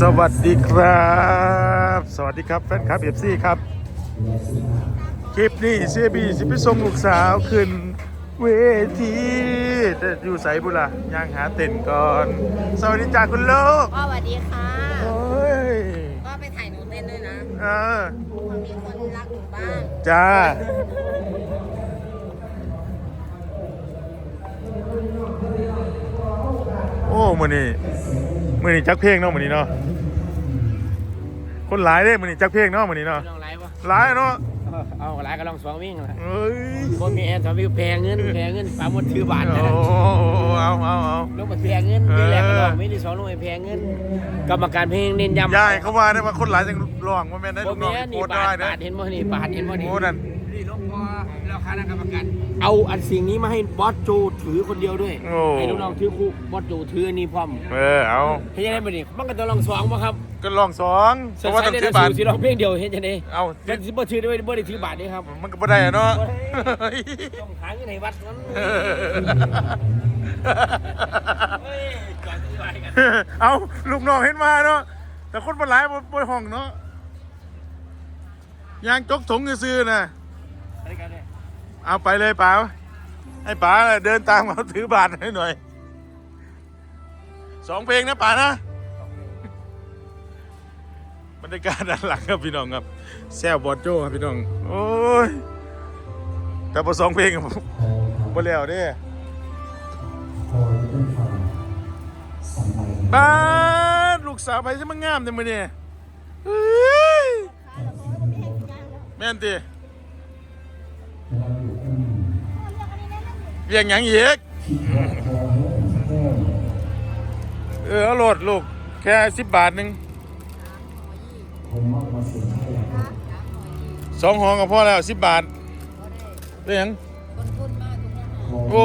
สวัสดีครับ สวัสดีครับแฟนคลับเอฟซีครับ คลิปนี้เสียบีสิไปส่งลูกสาวขึ้นเวทีแต่อยู่ใสบุล่ะย่างหาเต็นท์ก่อน สวัสดีจ้าคุณลูกพ่อสวัสดีค่ะโอ้ยก็ไปถ่ายหนูเต้นด้วยนะเออมันมีคนรักหนูบ้างจ้าโอ้มือนี่ มือนี่จักเพลงเนาะมือนี่เนาะคนหลายเด้มือนี่จักเพลงเนาะมือนี่เนาะลองไลฟ์วะหลายเนาะเอาไลฟ์ก็ลองสองวิ่งละเอ้ยบนมีแอนสองวิ่งแพงเงินแพงเงินปลาหมดถือบาทโอ้นะเอาเอาเอาลงมาแพงเงินมีแรกก็ลองไม่ได้สองลงไปแพงเงินกรรมการเพลงเน้นย้ำยายเขาว่าได้ว่าคนหลายจังร้องว่าแม่นได้บลูนกน้มีองนี่โคตรบาได้ทนะบาทเห็นบ่นี่บาทเห็นบ่นี่โอ้นั่นนี่ลงพอเรา คณะกรรมการเอาอันสิ่งนี้มาให้บอสโจถือคนเดียวด้วยโอ้ ให้ลูกน้องถือคู่บอสโจถืออันนี้พร้อมเออเอาเห็นยังไงบ่นี่มันก็ต้องลองสองบ่ครับก็ลองสองเพราะว่าต้องได้ถือบาทสิลองเพลงเดียวเห็นจังได๋เอามันสิบ่ถือได้บ่ได้ถือบาทนี่ครับมันก็บ่ได้อะเนาะ ต้องหาเงินให้วัดนั้นเออ เฮ้ยก่อนจะไปกันเอาลูกน้องเห็นมาเนาะแต่คนบ่หลายบ่บ่ห้องเนาะยางจกถงซื่อๆน่ะอะไรกันเนี่ย เอาไปเลยป๋าให้ป๋าเดินตามเขาถือบาทให้หน่อยสองเพลงนะป๋านะบรรยากาศด้านหลังครับพี่น้องครับแซวบอดโจ้ครับพี่น้อง โอ้ยแต่พอสองเพลงครับบ่แล้วเด้บ้านลูกสาวไปใช่มั้งงามแต่มื้อนี้เฮ้ยแม่นติ เรียงหยังอีกเออเอาโหลดลูก แค่สิบบาทหนึ่งสองห้องก็พอแล้วสิบบาทเรียงโอ้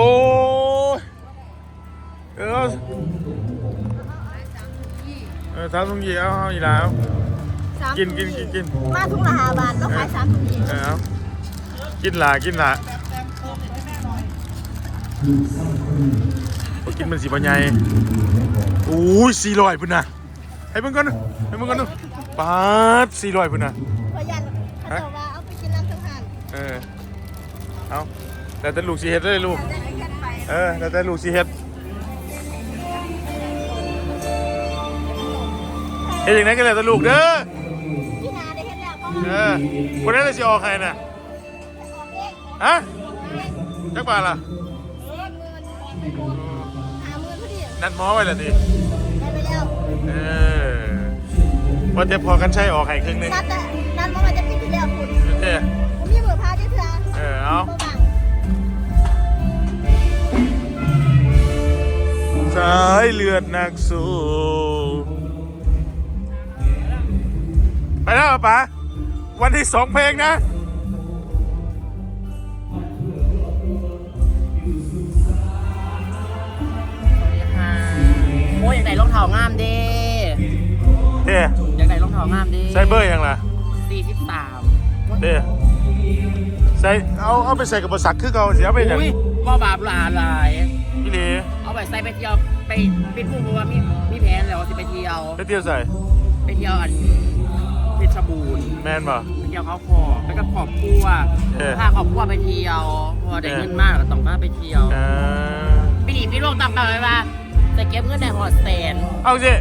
ยเออเออสามถุงยี่เอาเอาอีหลาวสามกินกินกินกินมาทุกละหาบาทแล้วขายสามถุงยี่เออเอากินหลากินหลา โอ้กินมันสีบะไงโอ้ยสี่ร้อยพุ่นนะให้มึงก่อนนะให้มึงก่อนนะปาดสี่ร้อยพุ่นนะพยันเขาบอกว่าเอาไปกินน้ำทั้งหันเออเอาแต่แต่ลูกสีเฮ็ดเลยลูกได้กันไปเออแต่แต่ลูกสีเฮ็ดเฮ็ดอย่างนั้นกันเลยแต่ลูกเด้อพี่นาได้เห็นแล้วก็เออคนนั้นเลยสิออกใครน่ะออกเองฮะจักบาทล่ะเงิน หาเงินพอดีนัดหมอไว้แล้วดิได้ไปแล้วเออว่าจะพอกันใช้ออกให้ครึ่งหนึงนัดแต่นัดว่ามันจะปิดที่แล้วคุณเออผมมีมือพาที่เถื่อเออเอาตัวบังสายเลือดนักสู้ไปแล้วเหรอป๋าวันที่สองเพลงนะ ท้างามเด้เด้อยากได้รองเท้างามเด้ใส่เบอร์ยังล่ะสี่สิบสามเด้ใส่เอาเอาไปใส่กับบสักคือเก่าเสียไปอย่างอุ้ยบ่บาปหลาหลายพี่หลีเอาไปใส่ไปเที่ยวไปปิดพุ่งเพราะว่ามีมีแผนแล้วว่าสิไปเที่ยวไปเที่ยวใส่ไปเที่ยวอันเพชรบูรณ์แมนป่ะไปเที่ยวเขาคอไปกับครอบครัวเออพาครอบครัวไปเที่ยวเพราะว่าได้เงินมากก็ต้องพาไปเที่ยวอ่าปีนี้พี่โลกตั้งเป้าไว้ว่า อดแสนเอาสิ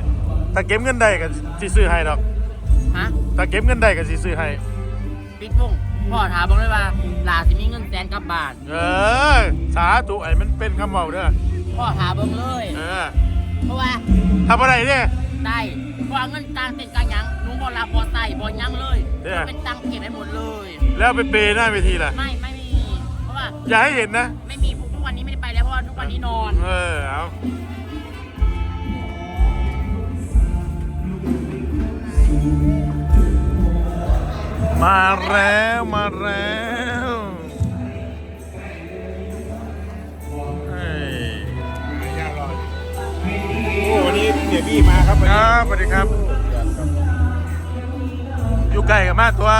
ถ้าเก็บเงินได้ก็สิซื้อให้ดอก ฮะถ้าเก็บเงินได้ก็สิซื้อให้ ปิดพุ่งพ่อถามบอกเลยว่าหลาสิมีเงินแสนกลับบ้าน เออ สาธุไอ้มันเป็นคำเมาเด้อ พ่อถามเบิ่งเลย เออเพราะว่าทำอะไรเนี่ย ได้เพราะว่าเงินกลางเต็นกลางหยังหนูบ่รับบ่ใส่บ่หยังเลยเนี่ย มันเป็นตังค์เก็บไว้หมดเลย แล้วไปเปย์หน้าเวทีล่ะ ไม่ไม่มี เพราะว่าอย่าให้เห็นนะ ไม่มีทุกวันนี้ไม่ได้ไปแล้วเพราะว่าทุกวันนี้นอน เออ เอา มาแล้วมาแล้วเฮ้ยโอ้วันนี้เสียบี้มาครับวันคนี้รับสวัสดีครับ อยู่ใกล้กันมากตัว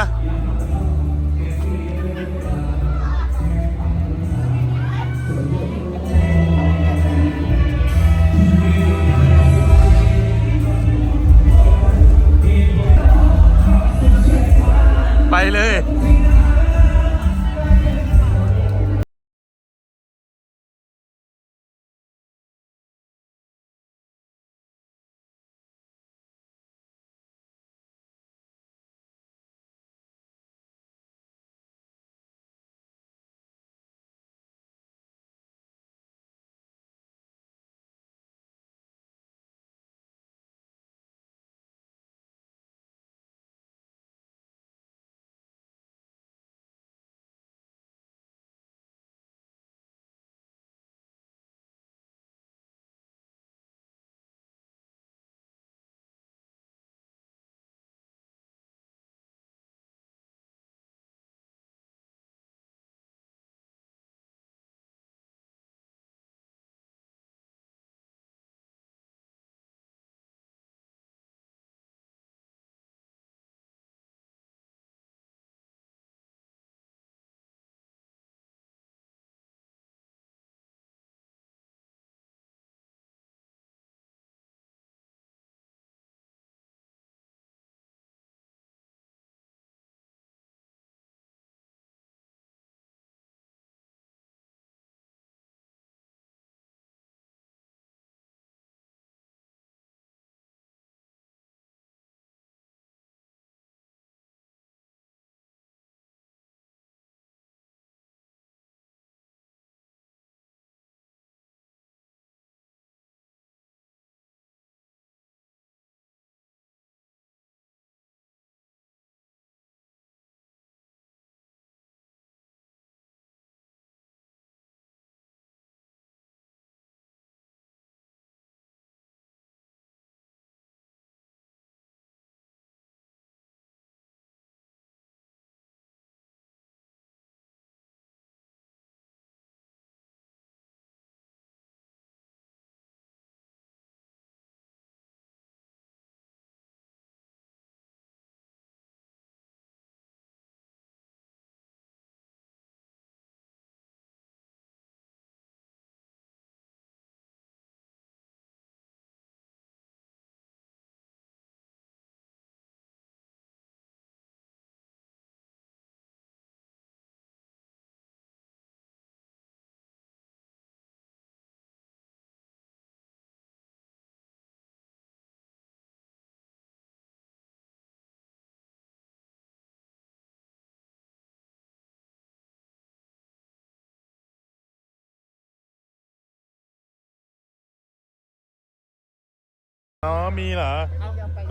อ๋อมีเหรอ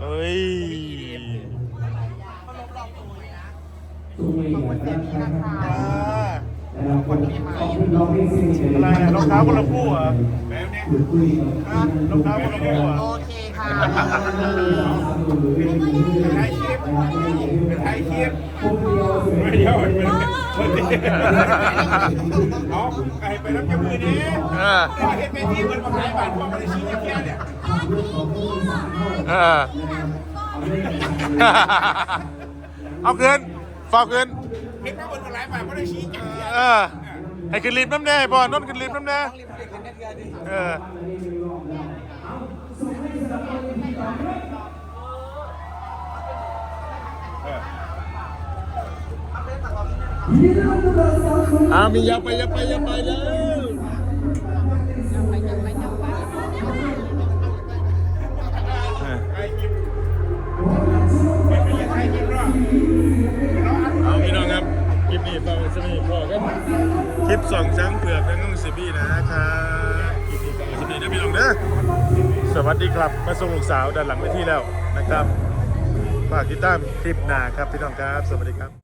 เอ้ยอ่าอะไรอะรองเท้าคนละคู่เหรอฮะรองเท้าคนละคู่เหรอโอเคค่ะไทยคลิปเป็นไทยคลิปไม่เดียวเป็น คนเดียวเอาใครไปรับจมือนี้เออขอเห็นไปที่มันมาขายบัตรมาได้ชี้แค่เนี่ยเออเอาเกินฝากเกินเห็นว่ามันมาขายบัตรมาได้ชี้แค่เนี่ยเออให้ขึ้นลิฟต์น้ำแน่บอลนนท์ขึ้นลิฟต์น้ำแน่เออ อามียาไปยาไปยาไปแล้วเอาพี่น้องครับคลิปนี้ฟังสมีพอครับคลิปสองช้างเผือกและน้องเซบี้นะครับคลิปนี้ฟังสมีนะพี่น้องเด้อสวัสดีครับมาส่งลูกสาวด้านหลังเวทีแล้วนะครับฝากติดตามคลิปหน้าครับพี่น้องครับ สวัสดีครับ